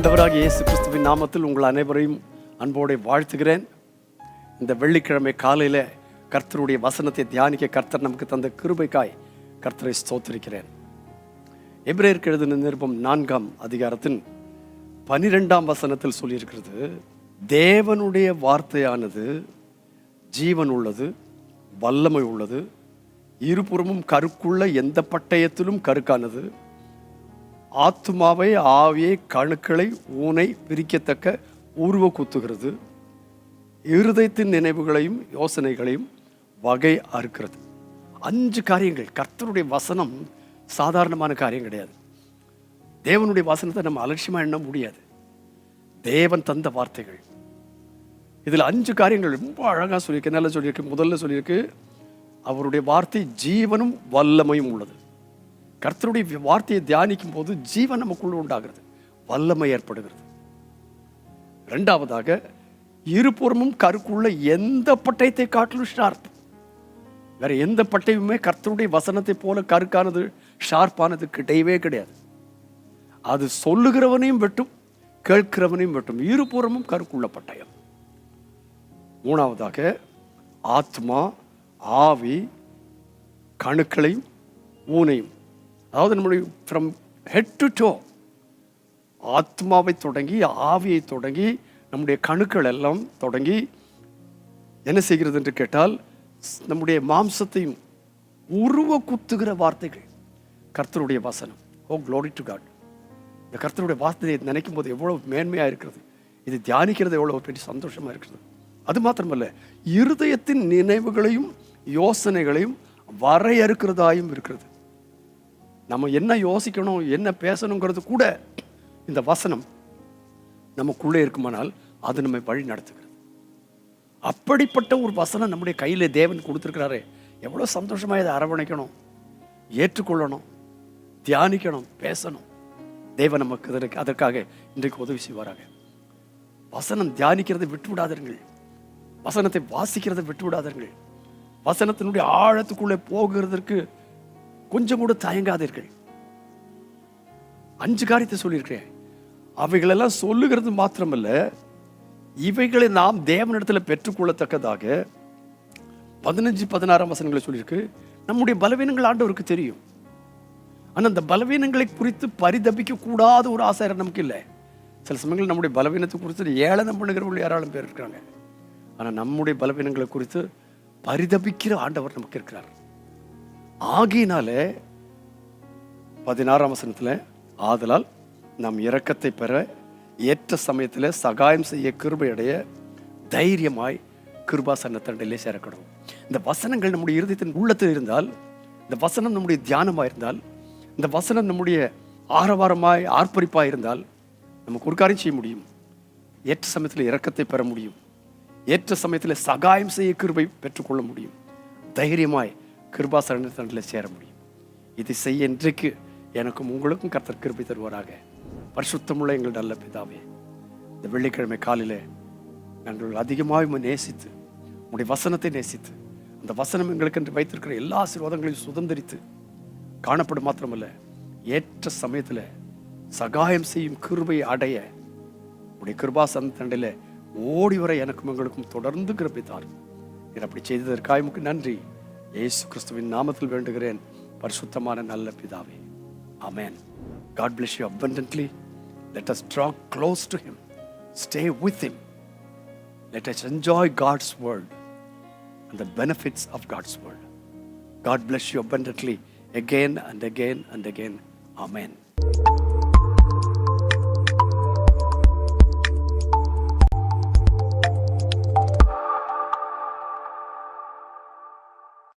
ஆண்டவராக இயேசு கிறிஸ்துவின் நாமத்தில் உங்கள் அனைவரையும் அன்போடு வாழ்த்துகிறேன். இந்த வெள்ளிக்கிழமை காலையில் கர்த்தருடைய வசனத்தை தியானிக்க கர்த்தர் நமக்கு தந்த கிருபைக்காய் கர்த்தரை ஸ்தோத்திருக்கிறேன். எபிரேயருக்கு எழுதின நிருபம் நான்காம் அதிகாரத்தின் பனிரெண்டாம் வசனத்தில் சொல்லியிருக்கிறது தேவனுடைய வார்த்தையானது ஜீவன் உள்ளது வல்லமை உள்ளது இருபுறமும் கருக்குள்ள எந்த பட்டயத்திலும் கருக்கானது ஆத்துமாவை ஆவியை கணுக்களை ஊனை பிரிக்கத்தக்க ஊர்வ குத்துகிறது. இருதயத்தின் நினைவுகளையும் யோசனைகளையும் வகை அறுக்கிறது. அஞ்சு காரியங்கள். கர்த்தருடைய வசனம் சாதாரணமான காரியம் கிடையாது. தேவனுடைய வசனத்தை நம்ம அலட்சியமாக எண்ண முடியாது. தேவன் தந்த வார்த்தைகள். இதில் அஞ்சு காரியங்கள் ரொம்ப அழகாக சொல்லியிருக்கு. நல்லா சொல்லியிருக்கு? முதல்ல சொல்லியிருக்கு அவருடைய வார்த்தை ஜீவனும் வல்லமையும் உள்ளது. கர்த்தருடைய வார்த்தையை தியானிக்கும் போது ஜீவன் நமக்குள்ள உண்டாகிறது. வல்லமை ஏற்படுகிறது. ரெண்டாவதாக இருபுறமும் கருக்குள்ள எந்த பட்டயத்தை காட்டிலும் ஷார்ப் வேற எந்த பட்டயமுமே கர்த்தருடைய வசனத்தை போல கருக்கானது ஷார்ப்பானது கிடையவே கிடையாது. அது சொல்லுகிறவனையும் வெட்டும் கேட்கிறவனையும் வெட்டும். இருபுறமும் கருக்குள்ள பட்டயம். மூணாவதாக ஆத்மா ஆவி கணுக்களையும் ஊனையும். அதாவது நம்முடைய ஃப்ரம் ஹெட் டு டோ ஆத்மாவை தொடங்கி ஆவியை தொடங்கி நம்முடைய கணுக்கள் எல்லாம் தொடங்கி என்ன செய்கிறது என்று கேட்டால் நம்முடைய மாம்சத்தையும் உருவ குத்துகிற வார்த்தைகள். கர்த்தருடைய வசனம். ஓ க்ளோரி டு காட் இந்த கர்த்தருடைய வார்த்தையை நினைக்கும் போது எவ்வளவு மேன்மையாக இருக்கிறது. இது தியானிக்கிறது எவ்வளவு பெரிய சந்தோஷமா இருக்கிறது. அது மாத்திரமல்ல இருதயத்தின் நினைவுகளையும் யோசனைகளையும் வரையறுக்கிறதாயும் இருக்கிறது. நம்ம என்ன யோசிக்கணும் என்ன பேசணுங்கிறது கூட இந்த வசனம் நமக்குள்ளே இருக்குமானால் அது நம்மை வழி நடத்துகிறது. அப்படிப்பட்ட ஒரு வசனம் நம்முடைய கையில் தேவன் கொடுத்துருக்கிறாரே. எவ்வளோ சந்தோஷமாக இதை அரவணைக்கணும் ஏற்றுக்கொள்ளணும் தியானிக்கணும் பேசணும். தேவன் நமக்கு இதற்கு அதற்காக இன்றைக்கு உதவி செய்வாராக. வசனம் தியானிக்கிறதை விட்டு விடாதீர்கள் வசனத்தை வாசிக்கிறதை விட்டு விடாதீர்கள் வசனத்தினுடைய ஆழத்துக்குள்ளே போகிறதற்கு கொஞ்சம் கூட தயங்காதீர்கள். அஞ்சு காரியத்தை சொல்லியிருக்கிறேன். அவைகளெல்லாம் சொல்லுகிறது மாத்திரமல்ல இவைகளை நாம் தேவனிடத்தில் பெற்றுக்கொள்ளத்தக்கதாக பதினஞ்சு பதினாறாம் வசனங்களை சொல்லியிருக்கு. நம்முடைய பலவீனங்கள் ஆண்டவருக்கு தெரியும். ஆனால் அந்த பலவீனங்களை குறித்து பரிதபிக்க கூடாத ஒரு ஆசை நமக்கு இல்லை. சில சமயங்கள் நம்முடைய பலவீனத்தை குறித்து ஏளனம் பண்ணுகிறவர்கள் ஏராளம் பேர் இருக்கிறாங்க. ஆனா நம்முடைய பலவீனங்களை குறித்து பரிதபிக்கிற ஆண்டவர் நமக்கு இருக்கிறார். ஆகையினாலே பதினாறாம் வசனத்தில் ஆதலால் நாம் இரக்கத்தை பெற ஏற்ற சமயத்தில் சகாயம் செய்ய கிருபையடைய தைரியமாய் கிருபாசன தண்டையிலே சேரக்கணும் இந்த வசனங்கள் நம்முடைய இருதயத்தின் உள்ளத்தில் இருந்தால் இந்த வசனம் நம்முடைய தியானமாக இருந்தால் இந்த வசனம் நம்முடைய ஆரவாரமாய் ஆர்ப்பரிப்பாக இருந்தால் நமக்கு ஒரு காரியம் செய்ய முடியும். ஏற்ற சமயத்தில் இரக்கத்தை பெற முடியும். ஏற்ற சமயத்தில் சகாயம் செய்ய கிருபை பெற்றுக்கொள்ள முடியும். தைரியமாய் கிருபாசன தண்டில் சேர முடியும். இதை செய்ய இன்றைக்கு எனக்கும் உங்களுக்கும் கர்த்தர் கிருபை தருவாராக. பரிசுத்தமுள்ள எங்கள் நல்ல பிதாவே இந்த வெள்ளிக்கிழமை காலையில் நாங்கள் அதிகமாக நேசித்து உங்களுடைய வசனத்தை நேசித்து அந்த வசனம் எங்களுக்கு என்று வைத்திருக்கிற எல்லா ஆசீர்வாதங்களையும் சுதந்திரித்து காணப்படும் மாத்திரமல்ல ஏற்ற சமயத்தில் சகாயம் செய்யும் கிருபையை அடைய உடைய கிருபா சந்தண்டையில் ஓடி வர எனக்கும் எங்களுக்கும் தொடர்ந்து கிருபை தாரும். அப்படி செய்ததற்காக நன்றி. இயேசு கிறிஸ்துவின் நாமத்தில் வேண்டுகிறேன் பரிசுத்தமான நல்ல பிதாவே ஆமென் God bless you abundantly. Let us draw close to Him. Stay with Him. Let us enjoy God's word and the benefits of God's word. God bless you abundantly again and again and again. Amen.